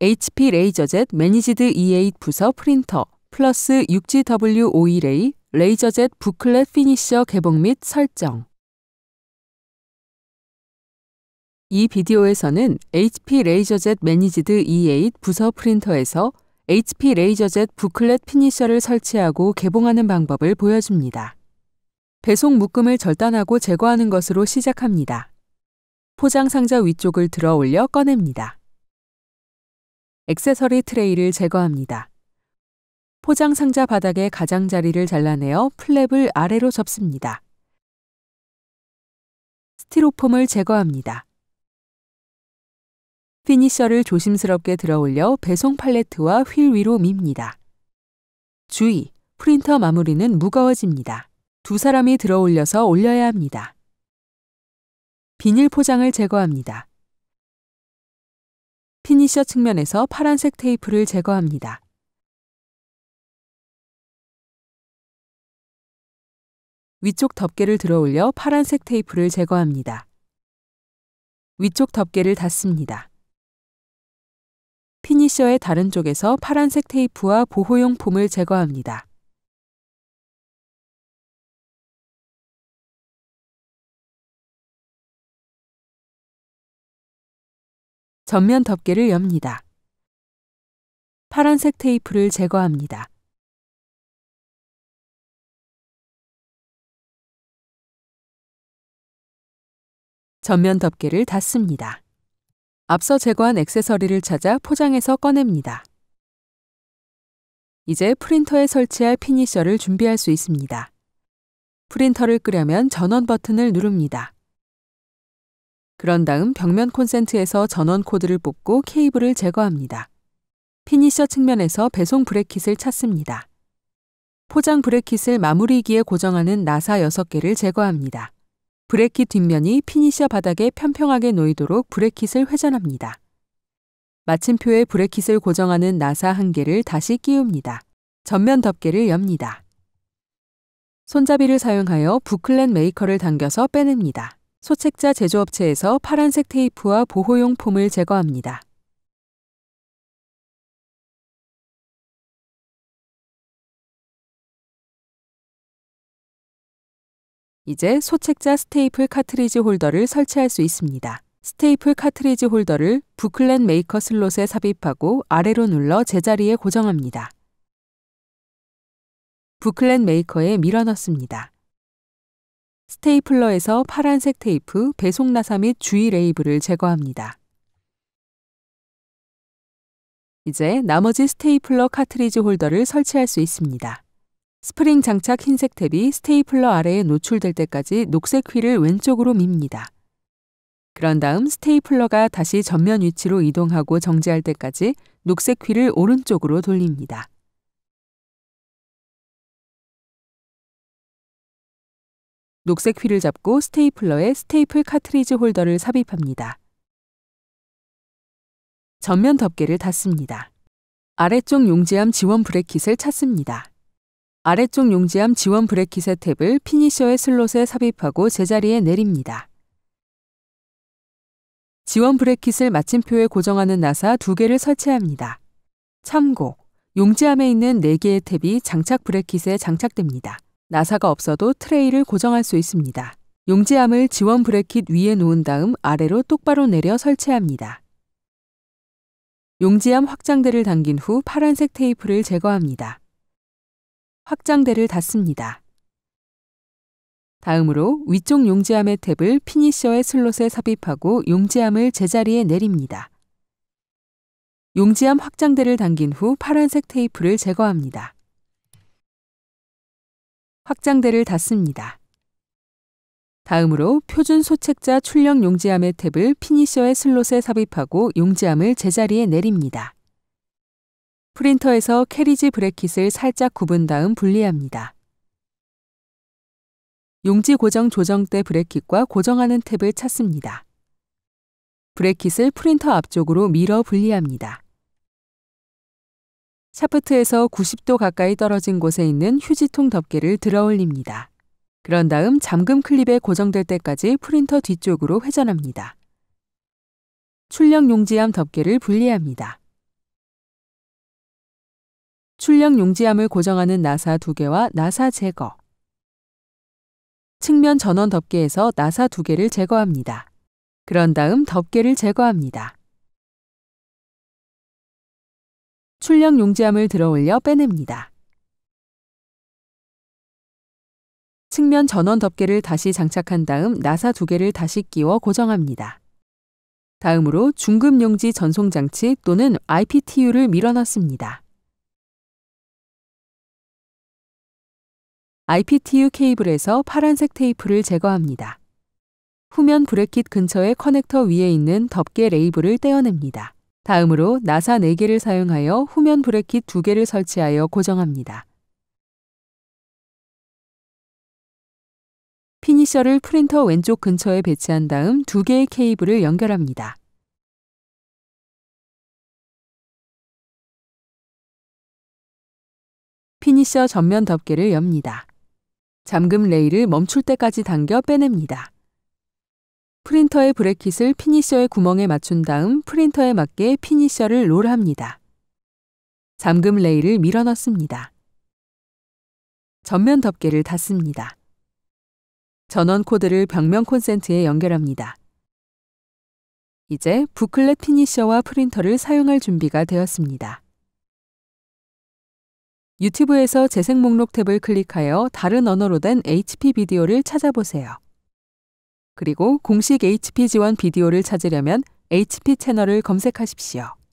HP 레이저젯 매니지드 E8 부서 프린터 플러스 6GW51A 레이저젯 부클렛 피니셔 개봉 및 설정 이 비디오에서는 HP 레이저젯 매니지드 E8 부서 프린터에서 HP 레이저젯 부클렛 피니셔를 설치하고 개봉하는 방법을 보여줍니다. 배송 묶음을 절단하고 제거하는 것으로 시작합니다. 포장 상자 위쪽을 들어 올려 꺼냅니다. 액세서리 트레이를 제거합니다. 포장 상자 바닥의 가장자리를 잘라내어 플랩을 아래로 접습니다. 스티로폼을 제거합니다. 피니셔를 조심스럽게 들어 올려 배송 팔레트와 휠 위로 밉니다. 주의! 프린터 마무리는 무거워집니다. 두 사람이 들어 올려서 올려야 합니다. 비닐 포장을 제거합니다. 피니셔 측면에서 파란색 테이프를 제거합니다. 위쪽 덮개를 들어 올려 파란색 테이프를 제거합니다. 위쪽 덮개를 닫습니다. 피니셔의 다른 쪽에서 파란색 테이프와 보호용 폼을 제거합니다. 전면 덮개를 엽니다. 파란색 테이프를 제거합니다. 전면 덮개를 닫습니다. 앞서 제거한 액세서리를 찾아 포장해서 꺼냅니다. 이제 프린터에 설치할 피니셔를 준비할 수 있습니다. 프린터를 끄려면 전원 버튼을 누릅니다. 그런 다음 벽면 콘센트에서 전원 코드를 뽑고 케이블을 제거합니다. 피니셔 측면에서 배송 브레킷을 찾습니다. 포장 브레킷을 마무리기에 고정하는 나사 6개를 제거합니다. 브레킷 뒷면이 피니셔 바닥에 평평하게 놓이도록 브레킷을 회전합니다. 마침표에 브레킷을 고정하는 나사 1개를 다시 끼웁니다. 전면 덮개를 엽니다. 손잡이를 사용하여 부클렛 메이커를 당겨서 빼냅니다. 소책자 제조업체에서 파란색 테이프와 보호용 폼을 제거합니다. 이제 소책자 스테이플 카트리지 홀더를 설치할 수 있습니다. 스테이플 카트리지 홀더를 부클렛 메이커 슬롯에 삽입하고 아래로 눌러 제자리에 고정합니다. 부클렛 메이커에 밀어 넣습니다. 스테이플러에서 파란색 테이프, 배송 나사 및 주의 레이블을 제거합니다. 이제 나머지 스테이플러 카트리지 홀더를 설치할 수 있습니다. 스프링 장착 흰색 탭이 스테이플러 아래에 노출될 때까지 녹색 휠을 왼쪽으로 밉니다. 그런 다음 스테이플러가 다시 전면 위치로 이동하고 정지할 때까지 녹색 휠을 오른쪽으로 돌립니다. 녹색 휠을 잡고 스테이플러에 스테이플 카트리지 홀더를 삽입합니다. 전면 덮개를 닫습니다. 아래쪽 용지암 지원 브레킷을 찾습니다. 아래쪽 용지암 지원 브레킷의 탭을 피니셔의 슬롯에 삽입하고 제자리에 내립니다. 지원 브레킷을 마침표에 고정하는 나사 두 개를 설치합니다. 참고, 용지암에 있는 4개의 탭이 장착 브레킷에 장착됩니다. 나사가 없어도 트레이를 고정할 수 있습니다. 용지암을 지원 브레킷 위에 놓은 다음 아래로 똑바로 내려 설치합니다. 용지암 확장대를 당긴 후 파란색 테이프를 제거합니다. 확장대를 닫습니다. 다음으로 위쪽 용지암의 탭을 피니셔의 슬롯에 삽입하고 용지암을 제자리에 내립니다. 용지암 확장대를 당긴 후 파란색 테이프를 제거합니다. 확장대를 닫습니다. 다음으로 표준 소책자 출력 용지암의 탭을 피니셔의 슬롯에 삽입하고 용지암을 제자리에 내립니다. 프린터에서 캐리지 브래킷을 살짝 굽은 다음 분리합니다. 용지 고정 조정대 브래킷과 고정하는 탭을 찾습니다. 브래킷을 프린터 앞쪽으로 밀어 분리합니다. 샤프트에서 90도 가까이 떨어진 곳에 있는 휴지통 덮개를 들어 올립니다. 그런 다음 잠금 클립에 고정될 때까지 프린터 뒤쪽으로 회전합니다. 출력 용지암 덮개를 분리합니다. 출력 용지암을 고정하는 나사 두 개와 나사 제거. 측면 전원 덮개에서 나사 두 개를 제거합니다. 그런 다음 덮개를 제거합니다. 출력 용지암을 들어 올려 빼냅니다. 측면 전원 덮개를 다시 장착한 다음 나사 두 개를 다시 끼워 고정합니다. 다음으로 중급 용지 전송 장치 또는 IPTU를 밀어넣습니다. IPTU 케이블에서 파란색 테이프를 제거합니다. 후면 브래킷 근처의 커넥터 위에 있는 덮개 레이블을 떼어냅니다. 다음으로 나사 4개를 사용하여 후면 브래킷 2개를 설치하여 고정합니다. 피니셔를 프린터 왼쪽 근처에 배치한 다음 두 개의 케이블을 연결합니다. 피니셔 전면 덮개를 엽니다. 잠금 레일을 멈출 때까지 당겨 빼냅니다. 프린터의 브래킷을 피니셔의 구멍에 맞춘 다음 프린터에 맞게 피니셔를 롤합니다. 잠금 레일을 밀어넣습니다. 전면 덮개를 닫습니다. 전원 코드를 벽면 콘센트에 연결합니다. 이제 부클렛 피니셔와 프린터를 사용할 준비가 되었습니다. 유튜브에서 재생 목록 탭을 클릭하여 다른 언어로 된 HP 비디오를 찾아보세요. 그리고 공식 HP 지원 비디오를 찾으려면 HP 채널을 검색하십시오.